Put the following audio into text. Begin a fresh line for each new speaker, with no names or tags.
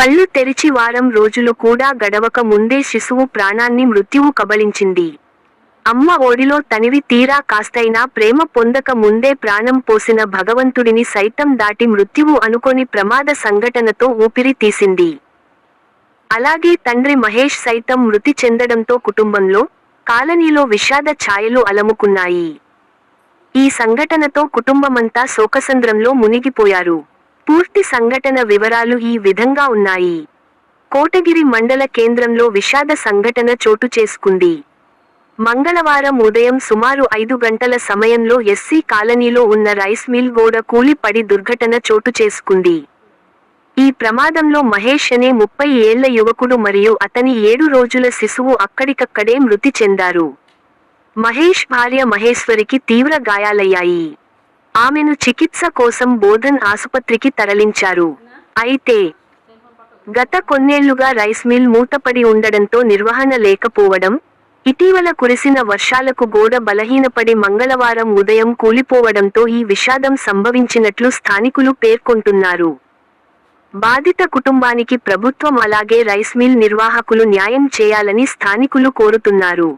కళ్ళు తెరిచి వారం రోజులు కూడా గడవక ముందే శిశువు ప్రాణాన్ని మృత్యువు కబళించింది. అమ్మ ఓడిలో తనివి తీరా కాస్తైనా ప్రేమ పొందక ముందే ప్రాణం పోసిన భగవంతుడిని సైతం దాటి మృత్యువు అనుకోని ప్రమాద సంఘటనతో ఊపిరి తీసింది. అలాగే తండ్రి మహేష్ సైతం మృతి చెందడంతో కుటుంబంలో కాలనీలో విషాద ఛాయలు అలముకున్నాయి. ఈ సంఘటనతో కుటుంబమంతా శోకసంద్రంలో మునిగిపోయారు. పూర్తి సంఘటన వివరాలు ఈ విధంగా ఉన్నాయి. కోటగిరి మండల కేంద్రంలో విషాద సంఘటన చోటు చేసుకుంది. మంగళవారం ఉదయం సుమారు ఐదు గంటల సమయంలో ఎస్సీ కాలనీలో ఉన్న రైస్ మిల్ గోడ కూలిపడి దుర్ఘటన చోటు చేసుకుంది. ఈ ప్రమాదంలో మహేష్ అనే ముప్పై ఏళ్ళ యువకుడు మరియు అతని ఏడు రోజుల శిశువు అక్కడికక్కడే మృతి చెందారు. మహేష్ భార్య మహేశ్వరికి తీవ్ర గాయాలయ్యాయి. ఆమెను చికిత్స కోసం బోధన్ ఆసుపత్రికి తరలించారు. అయితే గత కొన్నేళ్ళుగా రైస్ మిల్ మూతపడి ఉండడంతో నిర్వహణ లేకపోవడం ఇటీవల కురిసిన వర్షాలకు గోడ బలహీనపడి మంగళవారం ఉదయం కూలిపోవడంతో ఈ విషాదం సంభవించినట్లు స్థానికులు పేర్కొంటున్నారు. బాధిత కుటుంబానికి ప్రభుత్వం అలాగే రైస్ మిల్ నిర్వాహకులు న్యాయం చేయాలని స్థానికులు కోరుతున్నారు.